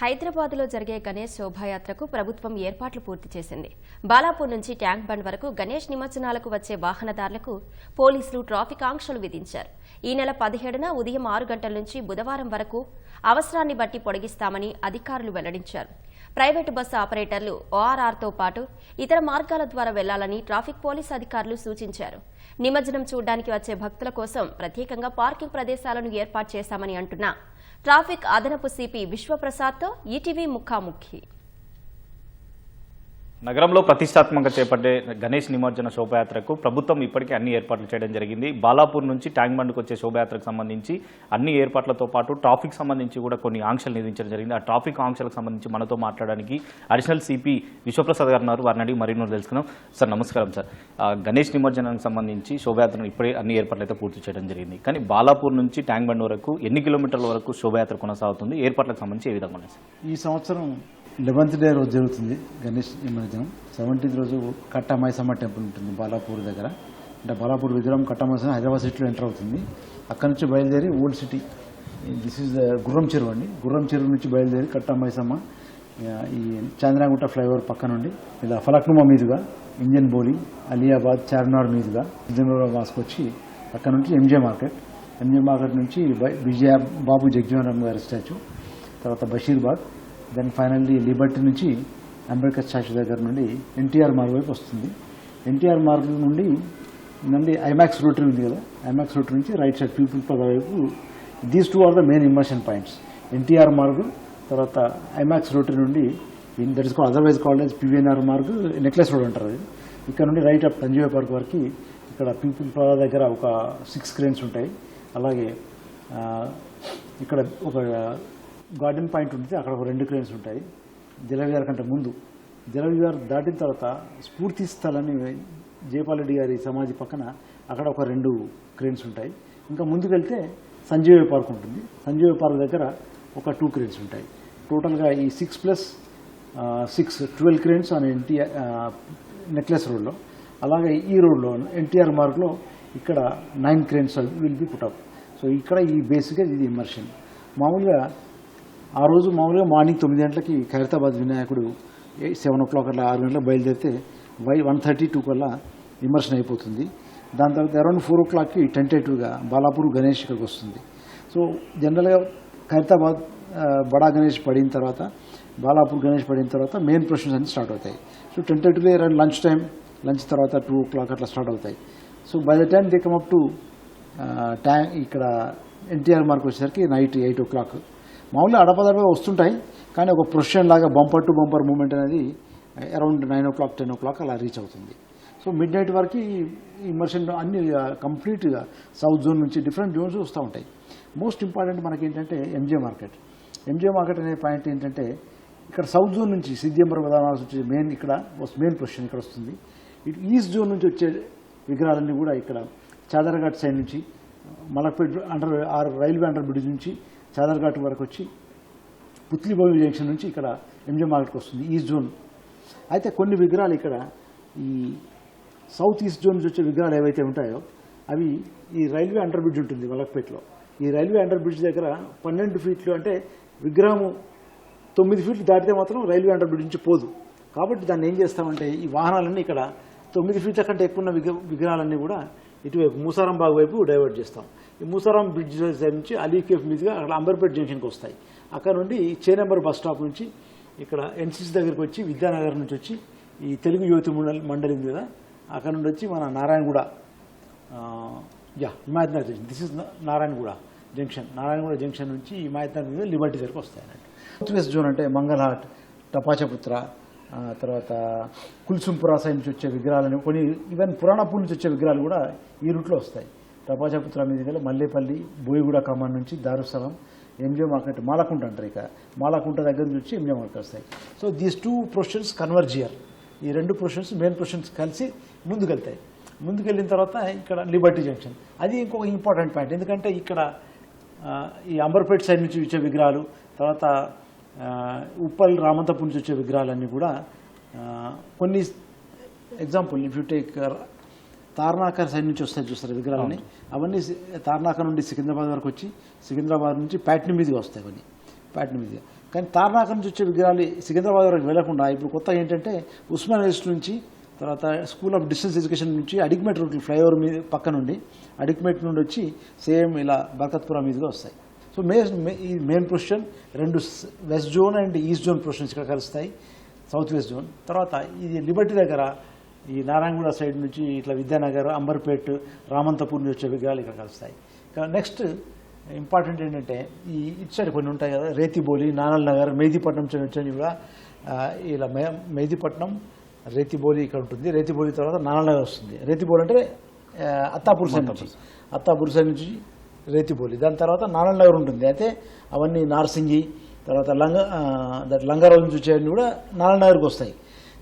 హైదరాబాద్లో జరిగే గణేష్ శోభాయాత్రకు ప్రభుత్వం ఏర్పాట్లు పూర్తి చేసింది. బాలాపూర్ నుంచి ట్యాంక్ బండ్ వరకు గణేష్ నిమజ్జనాలకు వచ్చే వాహనదారులకు పోలీసులు ట్రాఫిక్ ఆంక్షలు విధించారు. ఈ నెల పదిహేడున ఉదయం ఆరు గంటల నుంచి బుధవారం వరకు అవసరాన్ని బట్టి పొడిగిస్తామని అధికారులు వెల్లడించారు. ప్రైవేటు బస్సు ఆపరేటర్లు ఓఆర్ఆర్తో పాటు ఇతర మార్గాల ద్వారా వెళ్ళాలని ట్రాఫిక్ పోలీస్ అధికారులు సూచించారు. నిమజ్జనం చూడ్డానికి వచ్చే భక్తుల కోసం ప్రత్యేకంగా పార్కింగ్ ప్రదేశాలను ఏర్పాటు చేశామని అంటున్న. ట్రాఫిక్ అదనపు సిపి విశ్వప్రసాద్తో ఈటీవీ ముఖాముఖి. నగరంలో ప్రతిష్టాత్మకంగా చేపట్టే గణేష్ నిమజ్జన శోభయాత్రకు ప్రభుత్వం ఇప్పటికే అన్ని ఏర్పాట్లు చేయడం జరిగింది. బాలాపూర్ నుంచి ట్యాంక్ బండ్కి వచ్చే శోభయాత్రకు సంబంధించి అన్ని ఏర్పాట్లతో పాటు ట్రాఫిక్ సంబంధించి కూడా కొన్ని ఆంక్షలు విధించడం జరిగింది. ఆ ట్రాఫిక్ ఆంక్షలకు సంబంధించి మనతో మాట్లాడడానికి అడిషనల్ సిపి విశ్వప్రసాద్ గారు ఉన్నారు. వారిని అడిగి మరిన్నో తెలుసుకున్నాం సార్ నమస్కారం సార్. ఆ, గణేష్ నిమజ్జనానికి సంబంధించి శోభయాత్రను ఇప్పుడే అన్ని ఏర్పాట్లు అయితే పూర్తి చేయడం జరిగింది. కానీ బాలాపూర్ నుంచి ట్యాంక్ బండ్ వరకు ఎన్ని కిలోమీటర్ల వరకు శోభయాత్ర కొనసాగుతుంది? ఏర్పాట్లకు సంబంధించి ఏ విధంగా ఉన్నాయి సార్? ఈ సంవత్సరం లెవెన్త్ డే రోజు జరుగుతుంది గణేష్ నిమజ్జనం. సెవెంటీన్త్ రోజు కట్టమైసమ్మ టెంపుల్ ఉంటుంది బాలాపూర్ దగ్గర. అంటే బాలాపూర్ విగ్రహం కట్టా హైదరాబాద్ సిటీలో ఎంటర్ అవుతుంది. అక్కడ నుంచి బయలుదేరి ఓల్డ్ సిటీ. దిస్ ఈజ్ గుర్రం చెరువు అండి. గుర్రం చెరువు నుంచి బయలుదేరి కట్టా మైసమ్మ ఈ చాంద్రాగుట్ట ఫ్లైఓవర్ పక్క నుండి ఇలా ఫలక్నుమా మీదుగా ఇంజన్ బోలి అలియాబాద్ చార్మినార్ మీదుగా ఇంజనూరు వాసుకొచ్చి అక్కడ నుంచి ఎంజే మార్కెట్. ఎంజే మార్కెట్ నుంచి బై- విజయ బాబు జగజీవన్ గారి స్టాచ్యూ తర్వాత బషీర్బాగ్ దెన్ ఫైనల్లీ లిబర్టీ నుంచి అంబేద్కర్ స్టాచ్యూ దగ్గర నుండి ఎన్టీఆర్ మార్గ్ వైపు వస్తుంది. ఎన్టీఆర్ మార్గ్ నుండి నుండి ఐమాక్స్ రూట్ ఉంది కదా. ఐమాక్స్ రూట్ నుంచి రైట్ సైడ్ పీపుల్ పద వైపు these two are the main immersion points NTR Marg తర్వాత ఐమాక్స్ రూట్ నుండి that is call otherwise called as PVNR Marg necklace road అంటారు అది ఇక్కడ నుండి రైట్ అప్ సంజీవ పార్క్ వరకు ఇక్కడ పీపుల్ పద దగ్గర ఒక సిక్స్ క్రేన్స్ ఉంటాయి. అలాగే ఇక్కడ ఒక గార్డెన్ పాయింట్ ఉంటుంది అక్కడ ఒక రెండు క్రేన్స్ ఉంటాయి. జలవిహార్ కంటే ముందు. జలవిహార్ దాటిన తర్వాత స్ఫూర్తి స్థలాన్ని జయపాలరెడ్డి గారి సమాధి పక్కన అక్కడ ఒక రెండు క్రేన్స్ ఉంటాయి. ఇంకా ముందుకెళ్తే సంజీవ పార్క్ ఉంటుంది. సంజీవ పార్క్ దగ్గర ఒక టూ క్రేన్స్ ఉంటాయి. టోటల్గా ఈ six plus six twelve cranes అని ఎన్టీఆర్ నెక్లెస్ రోడ్లో. అలాగే ఈ రోడ్లో ఎన్టీఆర్ మార్క్లో ఇక్కడ nine cranes will be put up so ఇక్కడ ఈ బేసిక్గా ఇది ఇమర్షన్ మామూలుగా ఆ రోజు మామూలుగా మార్నింగ్ తొమ్మిది గంటలకి ఖైరతాబాద్ వినాయకుడు సెవెన్ ఓ క్లాక్ అట్లా ఆరు గంటలకు బయలుదేరితే వై వన్ థర్టీ టూ కల్లా విమర్శన అయిపోతుంది. దాని తర్వాత అరౌండ్ ఫోర్ ఓ క్లాక్కి టెంటేటివ్గా బాలాపూర్ గణేష్ ఇక్కడికి వస్తుంది. సో జనరల్గా ఖైరతాబాద్ బడా గణేష్ పడిన తర్వాత బాలాపూర్ గణేష్ పడిన తర్వాత మెయిన్ ప్రొసెషన్స్ అన్ని స్టార్ట్ అవుతాయి. So tentatively around lunch time lunch తర్వాత టూ ఓ క్లాక్ అట్లా స్టార్ట్ అవుతాయి. So by the time they come up to tank ఇక్కడ ఎన్టీఆర్ మార్క్ వచ్చేసరికి నైట్ ఎయిట్ ఓ క్లాక్ మామూలుగా అడపదడపగా వస్తుంటాయి కానీ ఒక ప్రొఫెషన్ లాగా బంపర్ టు బంపర్ మూమెంట్ అనేది around nine o'clock ten o'clock అలా రీచ్ అవుతుంది. సో మిడ్ నైట్ వరకు ఇమర్షన్ అన్ని కంప్లీట్గా సౌత్ జోన్ నుంచి డిఫరెంట్ జోన్స్ వస్తూ ఉంటాయి. మోస్ట్ ఇంపార్టెంట్ మనకి ఏంటంటే ఎంజే మార్కెట్. ఎంజే మార్కెట్ అనే పాయింట్ ఏంటంటే ఇక్కడ సౌత్ జోన్ నుంచి సిద్ధింబర విధానాలు వచ్చే మెయిన్ ఇక్కడ మెయిన్ పొజిషన్ ఇక్కడ వస్తుంది. ఇటు ఈస్ట్ జోన్ నుంచి వచ్చే విగ్రహాలన్నీ కూడా ఇక్కడ చాదర్ఘాట్ సైడ్ నుంచి Malakpet under R railway under bridge నుంచి చాదర్ఘాట్ వరకు వచ్చి పుత్లిబోగి జంక్షన్ నుంచి ఇక్కడ ఎంజే మార్కెట్కి వస్తుంది ఈస్ట్ జోన్. అయితే కొన్ని విగ్రహాలు ఇక్కడ ఈ సౌత్ ఈస్ట్ జోన్ నుంచి వచ్చే విగ్రహాలు ఏవైతే ఉంటాయో అవి ఈ రైల్వే అండర్ బ్రిడ్జ్ ఉంటుంది మలక్పేట్లో ఈ రైల్వే అండర్ బ్రిడ్జ్ దగ్గర పన్నెండు ఫీట్లు అంటే విగ్రహము తొమ్మిది ఫీట్లు దాటితే మాత్రం రైల్వే అండర్ బ్రిడ్జ్ నుంచి పోదు. కాబట్టి దాన్ని ఏం చేస్తామంటే ఈ వాహనాలన్నీ ఇక్కడ తొమ్మిది ఫీట్ల కంటే ఎక్కువ ఉన్న విగ్రహాలన్నీ కూడా ఇటువైపు మూసారం బాగు వైపు డైవర్ట్ చేస్తాం. మూసారం బ్రిడ్జ్ సైడ్ నుంచి అలీ కేఫ్ మీదుగా అక్కడ అంబర్పేట జంక్షన్కి వస్తాయి. అక్కడ నుండి చే నెంబర్ బస్ స్టాప్ నుంచి ఇక్కడ ఎన్సిసి దగ్గరికి వచ్చి విద్యానగర్ నుంచి వచ్చి ఈ తెలుగు యువతి మండలి మండలి మీద అక్కడ నుండి వచ్చి మన Narayanguda yeah Himayatnagar junction. This is Narayanguda junction. Narayanguda junction నుంచి హిమాయత్ మీద లిబర్టీ దగ్గరకు వస్తాయి అన్నట్టు. వెస్ట్ జోన్ అంటే మంగళహాట్ టపాచపుత్ర తర్వాత కుల్సుంపురా సైడ్ నుంచి వచ్చే విగ్రహాలని కొన్ని ఈవెన్ పురాణపూర్ నుంచి వచ్చే విగ్రహాలు కూడా ఈ రూట్లో వస్తాయి. టపాచపుత్ర మీద మల్లేపల్లి బోయిగూడ కమాన్ నుంచి దారుస్థలం ఎంజే మార్కెట్ మాలకుంట అంటారు ఇక. మాలకుంట దగ్గర నుంచి వచ్చి ఎంజే మార్కెట్ వస్తాయి. So these two professions converge here ఈ రెండు ప్రొఫెషన్స్ మెయిన్ ప్రొఫెషన్స్ కలిసి ముందుకెళ్తాయి. ముందుకెళ్ళిన తర్వాత ఇక్కడ లిబర్టీ జంక్షన్ అది ఇంకొక ఇంపార్టెంట్ పాయింట్ ఎందుకంటే ఇక్కడ ఈ అంబర్పేట్ సైడ్ నుంచి వచ్చే విగ్రహాలు తర్వాత ఉప్పల్ రామంతపూర్ నుంచి వచ్చే విగ్రహాలన్నీ కూడా కొన్ని example if you take Tarnaka side నుంచి వస్తాయి చూస్తారు విగ్రహాలని అవన్నీ సి- తార్నాక నుండి సికింద్రాబాద్ వరకు వచ్చి సికింద్రాబాద్ నుంచి ప్యాట్ని మీదుగా వస్తాయి అవన్నీ. ప్యాట్ని మీదుగా. కానీ తార్నాక నుంచి వచ్చే విగ్రహాలు సికింద్రాబాద్ వరకు వెళ్ళకుండా ఇప్పుడు కొత్తగా ఏంటంటే ఉస్మాన్ వెస్ట్ నుంచి తర్వాత స్కూల్ ఆఫ్ డిస్టెన్స్ ఎడ్యుకేషన్ నుంచి అడిక్మేట్ రూట్ ఫ్లైఓవర్ మీద పక్క నుండి అడిక్మేట్ నుండి వచ్చి సేమ్ ఇలా బర్కత్పురా మీదుగా వస్తాయి. సో మే ఈ మెయిన్ ప్రొఫెషన్ రెండు west zone and east zone professions ఇక్కడ కలుస్తాయి. South west zone. తర్వాత ఇది లిబర్టీ దగ్గర ఈ నారాయణగూడ సైడ్ నుంచి ఇట్లా విద్యానగర్ అంబర్పేట్ రామంతపూర్ నుంచి వచ్చే విగ్రహాలు ఇక్కడ కలుస్తాయి. నెక్స్ట్ ఇంపార్టెంట్ ఏంటంటే ఈ ఇటు సైడ్ కొన్ని ఉంటాయి కదా రేతిబోలి నానల్ నగర్ మెహదీపట్నం నుంచి కూడా ఇలా మే మెహదీపట్నం రేతిబోలి ఇక్కడ ఉంటుంది. రేతిబోలి తర్వాత నానల్ నగర్ వస్తుంది. రేతిబోలి అంటే ఆ, అత్తాపూర్ సైడ్ నుంచి. అత్తాపూర్ సైడ్. నుంచి రేతిబోలి. దాని తర్వాత నానల్ నగర్ ఉంటుంది. అయితే అవన్నీ నార్సింగి తర్వాత లంగ దట్ లంగారావు నుంచి వచ్చేవన్నీ కూడా నానల్ నగర్కి వస్తాయి.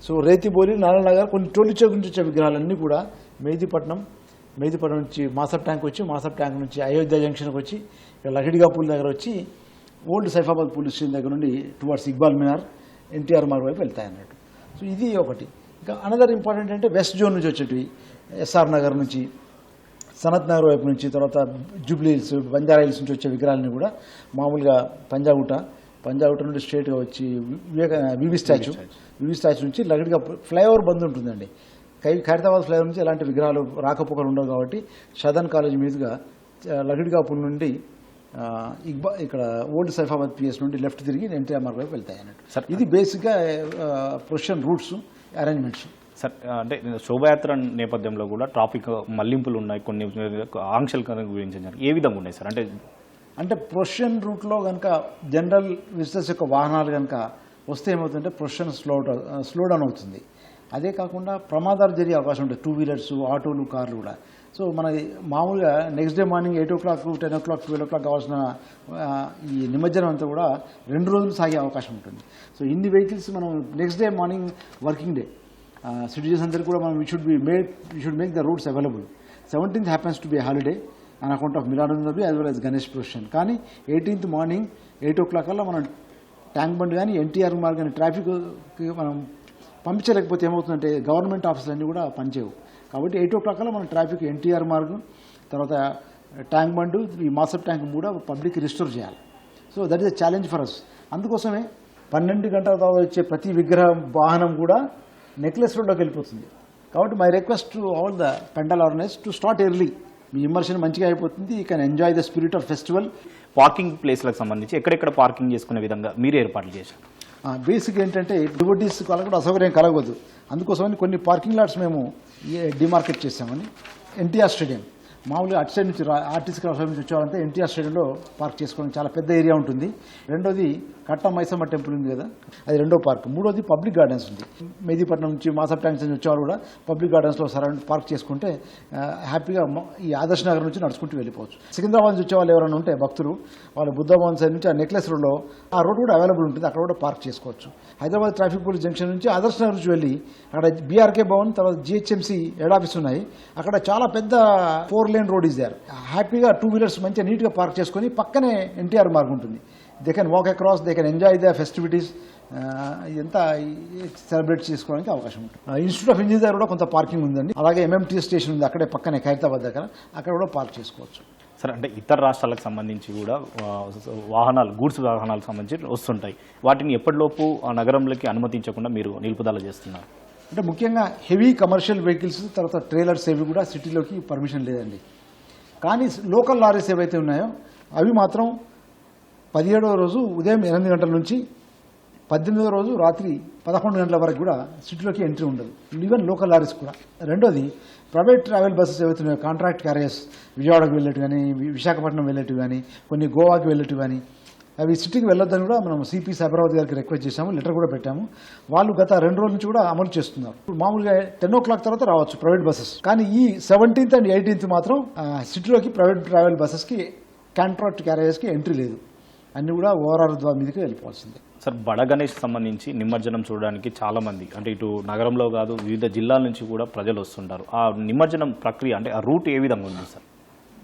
సో రేతిబోలి నానల్ నగర్ కొన్ని టోలిచోక్ నుంచి వచ్చే విగ్రహాలన్నీ కూడా మెహదీపట్నం మెహదీపట్నం నుంచి మాసర్ ట్యాంక్ వచ్చి మాసర్ ట్యాంక్ నుంచి అయోధ్య జంక్షన్కి వచ్చి లహిడిగా పూల్ దగ్గర వచ్చి ఓల్డ్ సైఫాబాద్ పోలీస్ స్టేషన్ దగ్గర నుండి టువర్డ్స్ ఇక్బాల్ మినార్ ఎన్టీఆర్ మార్గ్ వైపు వెళ్తాయి అన్నట్టు. సో ఇది ఒకటి. ఇంకా అనదర్ ఇంపార్టెంట్ అంటే వెస్ట్ జోన్ నుంచి వచ్చేటివి ఎస్ఆర్ నగర్ నుంచి సనత్ నగర్ వైపు నుంచి తర్వాత జూబ్లీ హిల్స్ బంజారా హిల్స్ నుంచి వచ్చే విగ్రహాలని కూడా మామూలుగా పంజాగుట్ట పంజాగుట్ట నుండి స్ట్రేట్గా వచ్చి వివేక వివి స్టాచ్యూ. వివి స్టాచ్యూ నుంచి లగడిగా ఫ్లైఓవర్ బంద్ ఉంటుందండి. కై ఖైరతాబాద్ ఫ్లైఓవర్ నుంచి ఎలాంటి విగ్రహాలు రాకపోకలు ఉండవు కాబట్టి షదన్ కాలేజ్ మీదుగా లగడిగాపూర్ నుండి ఇక్బా ఇక్కడ ఓల్డ్ సైఫాబాద్ పిఎస్ నుండి లెఫ్ట్ తిరిగి ఎన్టీఆర్ మార్గ్ వైపు వెళ్తాయి సార్, అన్నట్టు ఇది బేసిక్గా ప్రొఫెషన్ రూట్స్ అరేంజ్మెంట్స్. సార్ అంటే శోభయాత్ర నేపథ్యంలో కూడా ట్రాఫిక్ మళ్ళింపులు ఉన్నాయి కొన్ని ఆంక్షల గురించి. ఏ విధంగా ఉన్నాయి సార్? అంటే అంటే ప్రొషన్ రూట్లో కనుక జనరల్ విజిటర్స్ యొక్క వాహనాలు కనుక వస్తే ఏమవుతుందంటే ప్రొషన్ స్లో స్లో డౌన్ అవుతుంది. అదే కాకుండా ప్రమాదాలు జరిగే అవకాశం ఉంటుంది. టూ వీలర్స్ ఆటోలు కార్లు కూడా. సో మన మామూలుగా next day morning eight o'clock ten o'clock twelve o'clock కావాల్సిన uh, ఈ నిమజ్జనం అంతా కూడా రెండు రోజులు సాగే అవకాశం ఉంటుంది. సో ఇన్ని వెహికల్స్ మనం next day morning working day citizens అందరికీ కూడా మనం we should be made we should make the routes available seventeenth happens to be holiday on account of Milad Nabi as well as Ganesh profession కానీ eighteenth morning eight o'clock కల్లా మనం tank bund కానీ ఎన్టీఆర్ మార్గ్ కానీ traffic మనం పంపించలేకపోతే ఏమవుతుందంటే government ఆఫీసులు అన్నీ కూడా పనిచేయవు. కాబట్టి ఎయిట్ ఓ క్లాక్ కల్లా మనం ట్రాఫిక్ ఎన్టీఆర్ మార్గ్ తర్వాత ట్యాంక్ బండ్ ఈ మాసప్ ట్యాంక్ కూడా పబ్లిక్ రిస్టోర్ చేయాలి. So that is a challenge for us అందుకోసమే పన్నెండు గంటల తర్వాత వచ్చే ప్రతి విగ్రహం వాహనం కూడా నెక్లెస్ రోడ్లోకి వెళ్ళిపోతుంది. కాబట్టి my request to all the pandal organise to start early me immersion మంచిగా అయిపోతుంది. You can enjoy the spirit of festival parking ప్లేస్లకు సంబంధించి ఎక్కడెక్కడ పార్కింగ్ చేసుకునే విధంగా మీరు ఏర్పాట్లు చేశారు? బేసిక్ ఏంటంటే డివోటీస్ వాళ్ళకు కూడా అసౌకర్యం కలగవద్దు. అందుకోసమని కొన్ని పార్కింగ్ లాట్స్ మేము డిమార్కెట్ చేసామని ఎన్టీఆర్ స్టేడియం. మామూలుగా అటు సైడ్ నుంచి ఆర్టీసీ క్రాస్ నుంచి వచ్చేవారంటే ఎన్టీఆర్ స్టేడియంలో పార్క్ చేసుకోవడం చాలా పెద్ద ఏరియా ఉంటుంది. రెండోది కట్ట మైసమ్మ టెంపుల్ ఉంది కదా అది రెండో పార్క్ మూడోది పబ్లిక్ గార్డెన్స్ ఉంది. మెహదీపట్నం నుంచి మాసప్ ట్యాంక్స్ నుంచి వచ్చేవాళ్ళు కూడా పబ్లిక్ గార్డెన్స్లో సరౌండ్ పార్క్ చేసుకుంటే హ్యాపీగా ఈ ఆదర్శ నగర్ నుంచి నడుచుకుంటూ వెళ్ళిపోవచ్చు. సికింద్రాబాద్ నుంచి వచ్చేవాళ్ళు ఎవరైనా ఉంటే భక్తులు వాళ్ళు బుద్ధభవన్ సైడ్ నుంచి ఆ నెక్లెస్ రోడ్లో ఆ రోడ్ కూడా అవైలబుల్ ఉంటుంది. అక్కడ కూడా పార్క్ చేసుకోవచ్చు. హైదరాబాద్ ట్రాఫిక్ పోలీస్ జంక్షన్ నుంచి ఆదర్శ నగర్ నుంచి వెళ్ళి అక్కడ బీఆర్కే భవన్ తర్వాత జిహెచ్ఎంసీ హెడ్ ఆఫీస్ ఉన్నాయి. అక్కడ చాలా పెద్ద four lane road is there హ్యాపీగా టూ వీలర్స్ మంచిగా నీట్గా పార్క్ చేసుకొని పక్కనే ఎన్టీఆర్ మార్గం ఉంటుంది. They can walk across they can enjoy the festivities ఇదంతా సెలబ్రేట్ చేసుకోవడానికి అవకాశం ఉంటుంది. ఇన్స్టిట్యూట్ ఆఫ్ ఇంజనీర్ దగ్గర కూడా కొంత పార్కింగ్ ఉందండి. అలాగే ఎంఎంటీ స్టేషన్ ఉంది. అక్కడే పక్కనే ఖైరతాబాద్ దగ్గర. అక్కడ కూడా పార్క్ చేసుకోవచ్చు. సార్ అంటే ఇతర రాష్ట్రాలకు సంబంధించి కూడా వాహనాలు గూడ్స్ వాహనాలకు సంబంధించి వస్తుంటాయి. వాటిని ఎప్పటిలోపు ఆ నగరంలోకి అనుమతించకుండా మీరు నిలుపుదల చేస్తున్నారు? అంటే ముఖ్యంగా హెవీ కమర్షియల్ వెహికల్స్ తర్వాత ట్రైలర్స్ ఏవి కూడా సిటీలోకి పర్మిషన్ లేదండి. కానీ లోకల్ లారీస్ ఏవైతే ఉన్నాయో అవి మాత్రం పదిహేడవ రోజు ఉదయం ఎనిమిది గంటల నుంచి పద్దెనిమిదవ రోజు రాత్రి పదకొండు గంటల వరకు కూడా సిటీలోకి ఎంట్రీ ఉండదు. ఈవెన్ లోకల్ లారీస్ కూడా. రెండోది ప్రైవేట్ ట్రావెల్ బస్సెస్ ఏవైతే ఉన్నాయో కాంట్రాక్ట్ క్యారియర్స్ విజయవాడకు వెళ్ళేట్టు కానీ విశాఖపట్నం వెళ్ళేట్టు కానీ కొన్ని గోవాకి వెళ్ళేట్టు కానీ అవి సిటీకి వెళ్ళొద్దని కూడా మనం సిపి సైబరాబాద్ గారికి రిక్వెస్ట్ చేశాము లెటర్ కూడా పెట్టాము. వాళ్ళు గత రెండు రోజుల నుంచి కూడా అమలు చేస్తున్నారు. ఇప్పుడు మామూలుగా టెన్ ఓ క్లాక్ తర్వాత రావచ్చు ప్రైవేట్ బస్సెస్ కానీ ఈ సెవెంటీన్త్ అండ్ ఎయిటీన్త్ మాత్రం సిటీలోకి ప్రైవేట్ ట్రావెల్ బస్సెస్కి కాంట్రాక్ట్ క్యారియర్స్కి ఎంట్రీ లేదు. అన్ని కూడా ఓఆర్ఆర్ ద్వారా మీదకి వెళ్ళిపోవాల్సిందే. సార్ బడ గణేష్ సంబంధించి నిమజ్జనం చూడడానికి చాలా మంది అంటే ఇటు నగరంలో కాదు వివిధ జిల్లాల నుంచి కూడా ప్రజలు వస్తుంటారు. ఆ నిమజ్జనం ప్రక్రియ అంటే ఆ రూట్ ఏ విధంగా ఉంది సార్?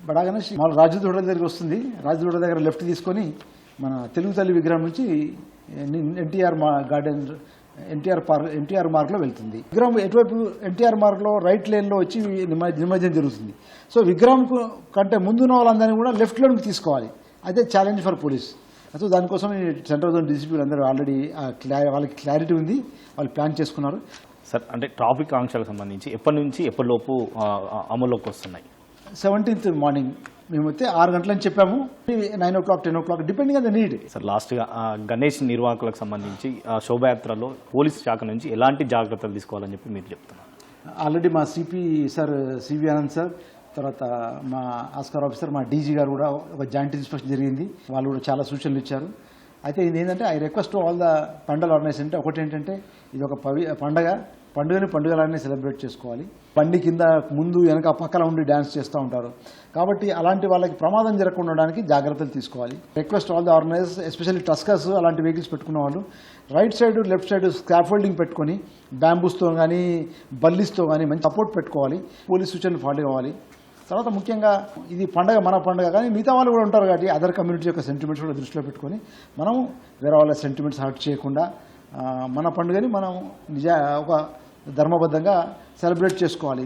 బడా గణేష్ మన రాజదూడ దగ్గరికి వస్తుంది. రాజదూడ దగ్గర లెఫ్ట్ తీసుకొని మన తెలుగు తల్లి విగ్రహం నుంచి ఎన్టీఆర్ మా గార్డెన్ ఎన్టీఆర్ పార్క్ ఎన్టీఆర్ మార్క్లో వెళ్తుంది. విగ్రహం ఎటువైపు ఎన్టీఆర్ మార్క్లో రైట్ లేన్లో వచ్చి నిమ- నిమజ్జనం జరుగుతుంది. సో విగ్రహం కంటే ముందున్న వాళ్ళందరినీ కూడా లెఫ్ట్లోనికి తీసుకోవాలి. అదే ఛాలెంజ్ ఫర్ పోలీస్ సో దానికోసం సెంట్రల్ జోన్ డీసీపీలు అందరూ ఆల్రెడీ వాళ్ళకి క్లారిటీ ఉంది. వాళ్ళు ప్లాన్ చేసుకున్నారు. సార్ అంటే ట్రాఫిక్ ఆంక్షలకు సంబంధించి ఎప్పటి నుంచి ఎప్పటిలోపు అమల్లోకి వస్తున్నాయి? సెవెంటీన్త్ మార్నింగ్ మేమైతే ఆరు గంటలని చెప్పాము. Nine o'clock ten o'clock depending on the need sir లాస్ట్గా గణేష్ నిర్వాహకులకు సంబంధించి ఆ, శోభాయాత్రలో పోలీస్ శాఖ నుంచి ఎలాంటి జాగ్రత్తలు తీసుకోవాలని చెప్పి మీరు చెప్తున్నారు ఆల్రెడీ మా CP sir CV Anand sir తర్వాత మా ఆస్కార్ ఆఫీసర్ మా డీజీ గారు కూడా ఒక జాయింట్ ఇన్స్పెక్షన్ జరిగింది. వాళ్ళు కూడా చాలా సూచనలు ఇచ్చారు. అయితే ఇది ఏంటంటే ఐ రిక్వెస్ట్ ఆల్ ద పండగ ఆర్గనైజేషన్ అంటే ఒకటి ఏంటంటే ఇది ఒక పవి పండగ. పండుగని పండుగలానే సెలబ్రేట్ చేసుకోవాలి. బండి కింద ముందు వెనక పక్కన ఉండి డ్యాన్స్ చేస్తూ ఉంటారు. కాబట్టి అలాంటి వాళ్ళకి ప్రమాదం జరగకుండా ఉండడానికి జాగ్రత్తలు తీసుకోవాలి. Request all the organisers especially tuskers అలాంటి వెహికల్స్ పెట్టుకున్న వాళ్ళు right side left side scaffolding పెట్టుకొని బ్యాంబూస్తో కానీ బల్లిస్తో కానీ మంచి సపోర్ట్ పెట్టుకోవాలి. పోలీస్ సూచనలు ఫాలో అవ్వాలి. తర్వాత ముఖ్యంగా ఇది పండగ మన పండగ కానీ మిగతా వాళ్ళు కూడా ఉంటారు కాబట్టి అదర్ కమ్యూనిటీ యొక్క సెంటిమెంట్స్ కూడా దృష్టిలో పెట్టుకొని మనం వేరే వాళ్ళ సెంటిమెంట్స్ హర్ట్ చేయకుండా మన పండుగని మనం నిజ ఒక ధర్మబద్ధంగా సెలబ్రేట్ చేసుకోవాలి.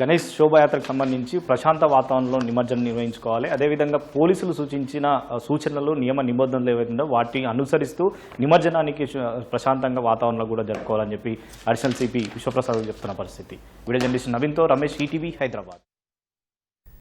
గణేష్ శోభాయాత్రకు సంబంధించి ప్రశాంత వాతావరణంలో నిమజ్జనం నిర్వహించుకోవాలి. అదేవిధంగా పోలీసులు సూచించిన సూచనలు నియమ నిబంధనలు ఏవైతుందో వాటిని అనుసరిస్తూ నిమజ్జనానికి ప్రశాంతంగా వాతావరణంలో కూడా జరుపుకోవాలని చెప్పి అడిషనల్ సిపి విశ్వప్రసాద్ చెప్తున్న పరిస్థితి. వీడియో జర్నలిస్ట్ నవీన్తో రమేష్ ఈటీవీ హైదరాబాద్.